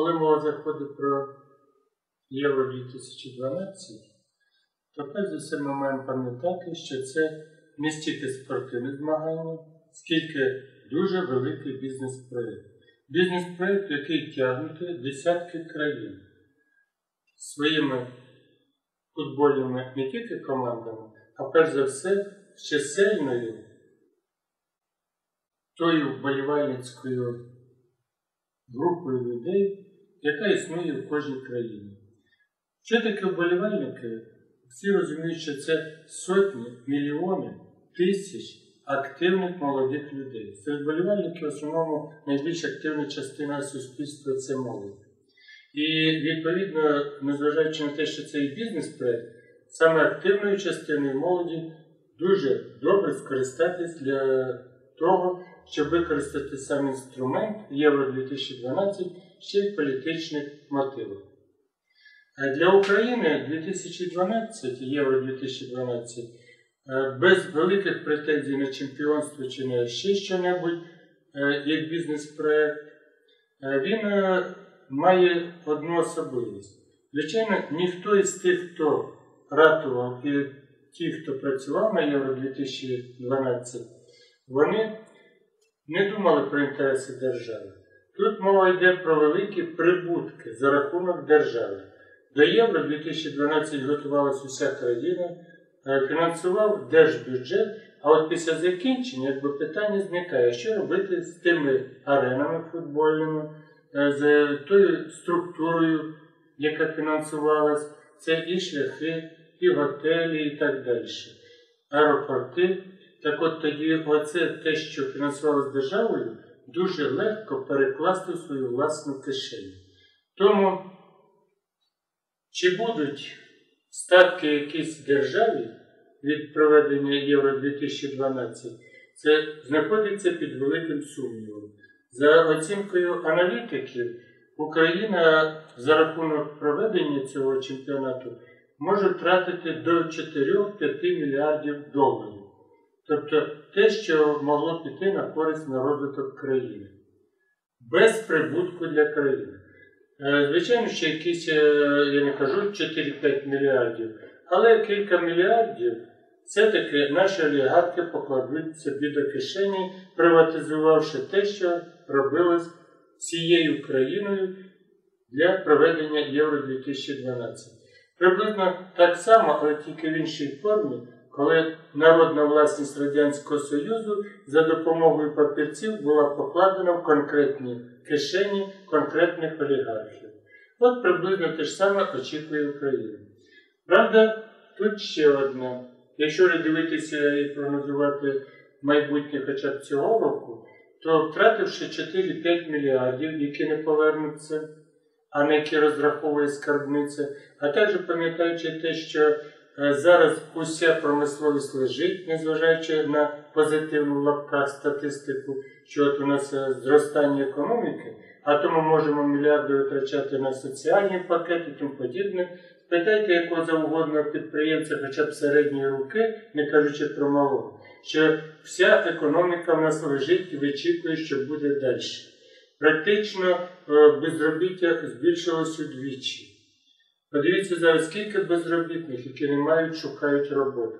коли мова заходить про Євро 2012, то перш за все ми маємо пам'ятати, що це не стільки спортивне змагання, скільки дуже великий бізнес-проєкт. Бізнес-проєкт, який тягнути десятки країн своїми футбольними не тільки командами, а перш за все з чисельною тою вболівальницькою групою людей, яка існує в кожній країні. Що таке вболівальники? Всі розуміють, що це сотні, мільйони, тисяч активних молодих людей. Серед вболівальників в основному найбільш активна частина суспільства це молодь. І відповідно, незважаючи на те, що це і бізнес-проект, саме активною частиною молоді дуже добре скористатись для того, щоб використати сам інструмент Євро 2012 й політичних мотивів. Е, Для України 2012, Євро 2012, е, без великих претензій на чемпіонство чи на ще що-небудь, е, як бізнес-проект, він має одну особливість. Звичайно, ніхто із тих, хто ратував, і ті, хто працював на Євро 2012, вони не думали про інтереси держави. Тут мова йде про великі прибутки за рахунок держави. До Євро 2012 готувалася уся країна, е, фінансував держбюджет, а от після закінчення якби питання зникає, що робити з тими аренами футбольними, е, з тою структурою, яка фінансувалась, це і шляхи, і готелі, і так далі. Аеропорти. Так от тоді оце те, що фінансувалося державою, дуже легко перекласти в свою власну кишеню. Тому, чи будуть статки якісь державі від проведення Євро 2012, це знаходиться під великим сумнівом. За оцінкою аналітиків, Україна за рахунок проведення цього чемпіонату може втратити до 4-5 мільярдів доларів. Тобто те, що могло піти на користь на розвиток країни. Без прибутку для країни. Е, Звичайно, що якісь, е, я не кажу 4-5 мільярдів, але кілька мільярдів все-таки наші олігархи покладуть собі до кишені, приватизувавши те, що робилось цією країною для проведення Євро 2012. Приблизно так само, але тільки в іншій формі, коли народна власність Радянського Союзу за допомогою папірців була покладена в конкретні кишені конкретних олігархів. От приблизно те ж саме очікує Україна. Правда, тут ще одне. Якщо дивитися і прогнозувати майбутнє хоча б цього року, то втративши 4-5 мільярдів, які не повернуться, а на які розраховує скарбниця, а також пам'ятаючи те, що зараз уся промисловість лежить, незважаючи на позитивну лапках статистику, що от у нас е, зростання економіки, а тому можемо мільярди витрачати на соціальні пакети і тому подібне. Питайте якого завгодно підприємця, хоча б середньої руки, не кажучи про малого, що вся економіка в нас лежить і вичікує, що буде далі. Практично е, безробіття збільшилось удвічі. Подивіться зараз, скільки безробітних, які не мають, шукають роботу.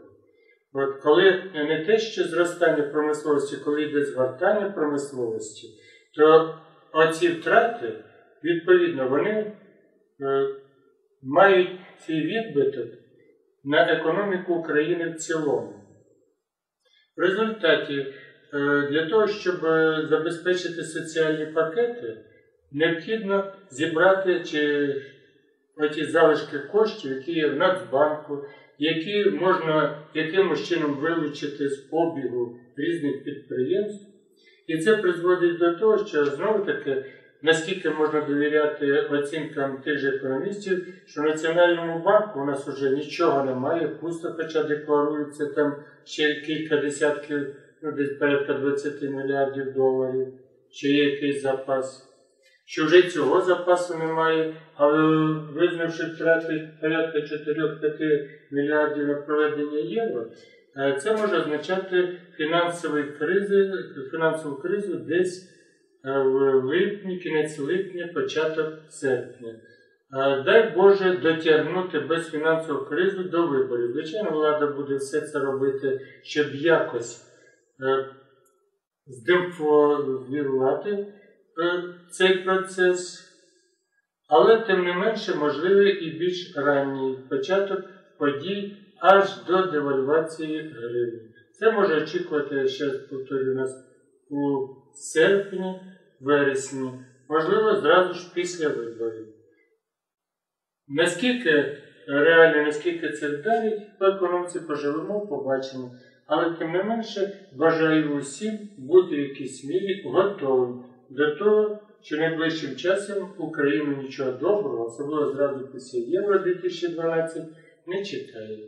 От коли не те, що зростання промисловості, коли йде згортання промисловості, то оці втрати, відповідно, вони е, мають свій відбиток на економіку України в цілому. В результаті, е, для того, щоб е, забезпечити соціальні пакети, необхідно зібрати чи оті залишки коштів, які є в Нацбанку, які можна якимось чином вилучити з обігу різних підприємств. І це призводить до того, що знову-таки, наскільки можна довіряти оцінкам тих же економістів, що в Національному банку у нас вже нічого немає, пусто, хоча декларується там ще кілька десятків, ну десь порядка 20 мільярдів доларів, що є якийсь запас. Що вже цього запасу немає, але визнавши втрати порядка 4-5 мільярдів на проведення євро, е, це може означати фінансові кризи, фінансову кризу десь в липні, кінець липня, початок серпня. Е, Дай Боже дотягнути без фінансового кризу до виборів. Звичайно, влада буде все це робити, щоб якось е, здемпфовірувати е, цей процес, але тим не менше можливий і більш ранній початок подій аж до девальвації гривні. Це може очікувати, ще раз повторюю нас у серпні, вересні, можливо, зразу ж після виборів. Наскільки реально, наскільки це вдарить, по економці поживемо, побачимо. Але тим не менше бажаю усім бути в якійсь мірі готовим до того, що найближчим часом Україну нічого доброго, особливо зразу після Євро 2012, не чекає.